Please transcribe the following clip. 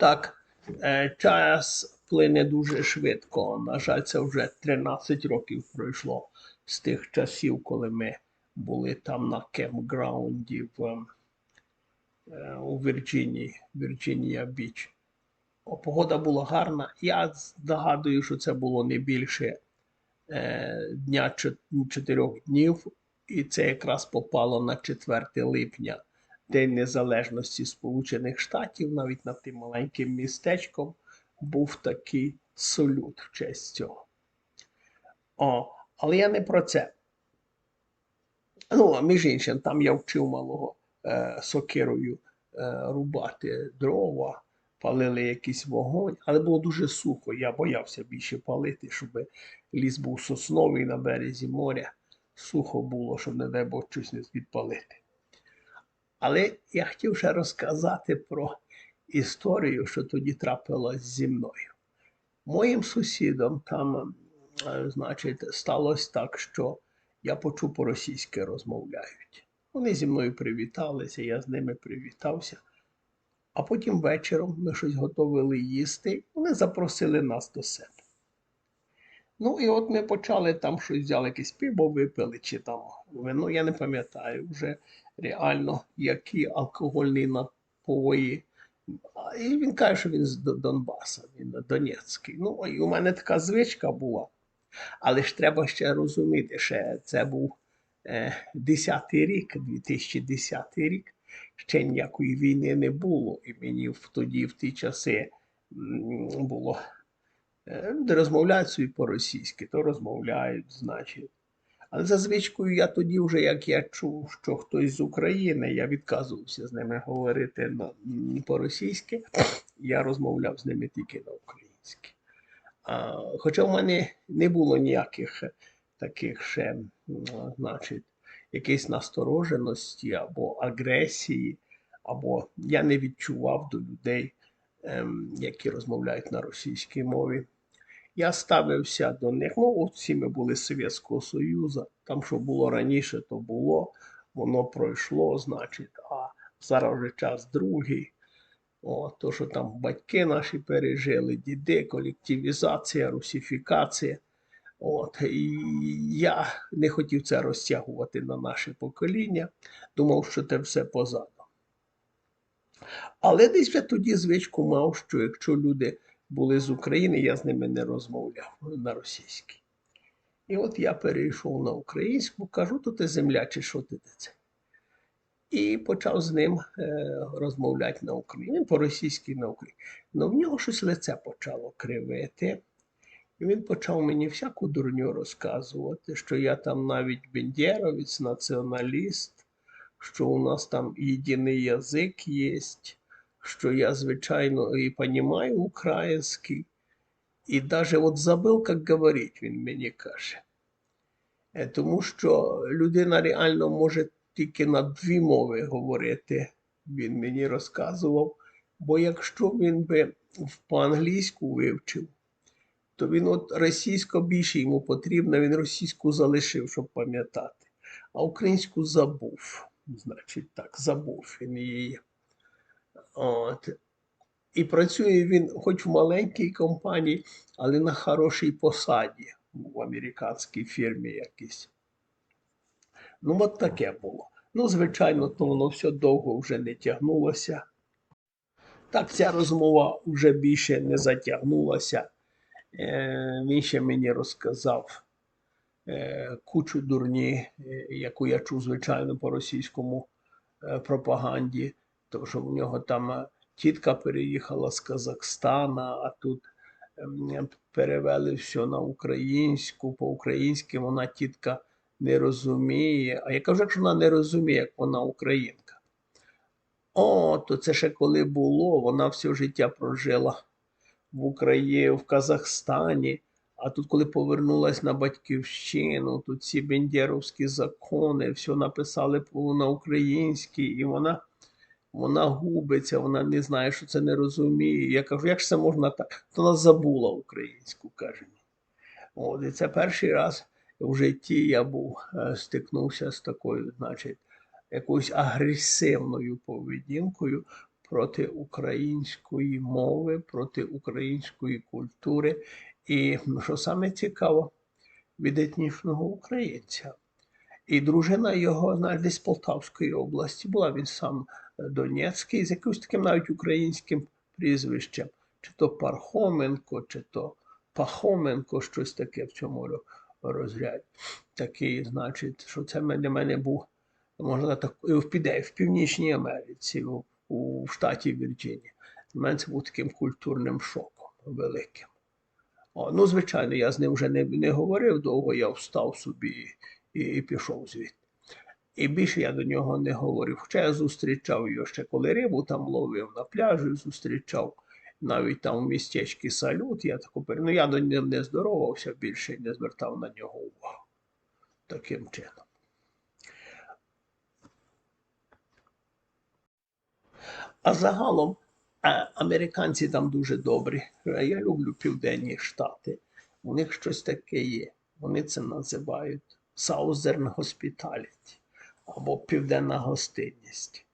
Так, е, час плине дуже швидко. На жаль, це вже 13 років пройшло з тих часів, коли ми були там на кемпграунді в, е, у Вірджинії, Вірджинія Біч. Погода була гарна. Я здогадую, що це було не більше е, дня чотирьох днів, і це якраз попало на 4 липня, День Незалежності Сполучених Штатів. Навіть над тим маленьким містечком був такий салют в честь цього. О, але я не про це. Ну, між іншим, там я вчив малого е, сокирою е, рубати дрова, палили якийсь вогонь, але було дуже сухо. Я боявся більше палити, щоб ліс був сосновий на березі моря. Сухо було, щоб, не дай Бог, щось не підпалити. Але я хотів ще розказати про історію, що тоді трапилось зі мною. Моїм сусідом там, е, значить, сталося так, що я почув по-російськи розмовляють. Вони зі мною привіталися, я з ними привітався. А потім вечором ми щось готували їсти, вони запросили нас до себе. Ну і от ми почали там щось взяли, якесь пиво випили, чи там вино, я не пам'ятаю вже реально, які алкогольні напої. І він каже, що він з Донбаса, він Донецький. Ну, і у мене така звичка була. Але ж треба ще розуміти, що це був е, 10-й рік, 2010 рік. Ще ніякої війни не було. І мені тоді, в ті часи, було. Е, Люди розмовляють собі по-російськи, то розмовляють, значить. Але за звичкою я тоді вже, як я чув, що хтось з України, я відказувався з ними говорити по-російськи, я розмовляв з ними тільки на українськи. А, хоча в мене не було ніяких таких ще, значить, якоїсь настороженості або агресії, або я не відчував до людей, ем, які розмовляють на російській мові. Я ставився до них. Ну, всі ми були з Совєтського Союзу. Там, що було раніше, то було, воно пройшло, значить, а зараз вже час другий. О, то, що там батьки наші пережили, діди, колективізація, русифікація. От, і я не хотів це розтягувати на наше покоління, думав, що це все позаду. Але десь я тоді звичку мав, що якщо люди були з України, я з ними не розмовляв на російській. І от я перейшов на українську, кажу, то ти земля, чи що ти це? І почав з ним е, розмовляти на Україні, по-російськи на Україні. Ну в нього щось лице почало кривити. І він почав мені всяку дурню розказувати, що я там навіть бендєровець, націоналіст, що у нас там єдиний язик є, що я, звичайно, і розумію український. І навіть от забив, як говорить, він мені каже. Е, Тому що людина реально може тільки на дві мови говорити, він мені розказував. Бо якщо він би по-англійську вивчив, то він от російсько більше йому потрібно, він російську залишив, щоб пам'ятати, а українську забув. Значить, так, забув він її. От. І працює він хоч в маленькій компанії, але на хорошій посаді в американській фірмі якійсь. Ну, от таке було. Ну, звичайно, то воно все довго вже не тягнулося. Так, ця розмова вже більше не затягнулася. Е, він ще мені розказав е, кучу дурні, е, яку я чув, звичайно, по російському е, пропаганді, тому що в нього там е, тітка переїхала з Казахстана, а тут ем, перевели все на українську, по-українськи вона тітка не розуміє. А я кажу, якщо вона не розуміє, як вона українка. О, то це ще коли було, вона все життя прожила в Україні, в Казахстані. А тут, коли повернулась на батьківщину, тут ці бендєровські закони, все написали на українській, і вона, вона губиться, вона не знає, що це не розуміє. Я кажу, як ж це можна так? Вона забула українську, каже. От, і це перший раз в житті я був е, стикнувся з такою, значить, якоюсь агресивною поведінкою проти української мови, проти української культури. І ну, що саме цікаво, від етнічного українця. І дружина його навіть з Полтавської області була. Він сам Донецький, з якимось таким навіть українським прізвищем, чи то Пархоменко, чи то Пахоменко, щось таке в цьому ро- розряді. Такий, значить, що це для мене був, можна так, в, в Північній Америці, у, у штаті Вірджинія. Для мене це був таким культурним шоком великим. О, ну, звичайно, я з ним вже не, не говорив довго, я встав собі і, і пішов звідти. І більше я до нього не говорив. Хоча я зустрічав його ще коли рибу там ловив на пляжі, зустрічав навіть там у містечці салют. Я таку ну, я до нього не здоровався більше і не звертав на нього увагу. Таким чином. А загалом американці там дуже добрі. Я люблю Південні Штати. У них щось таке є. Вони це називають Southern Hospitality або Південна гостинність.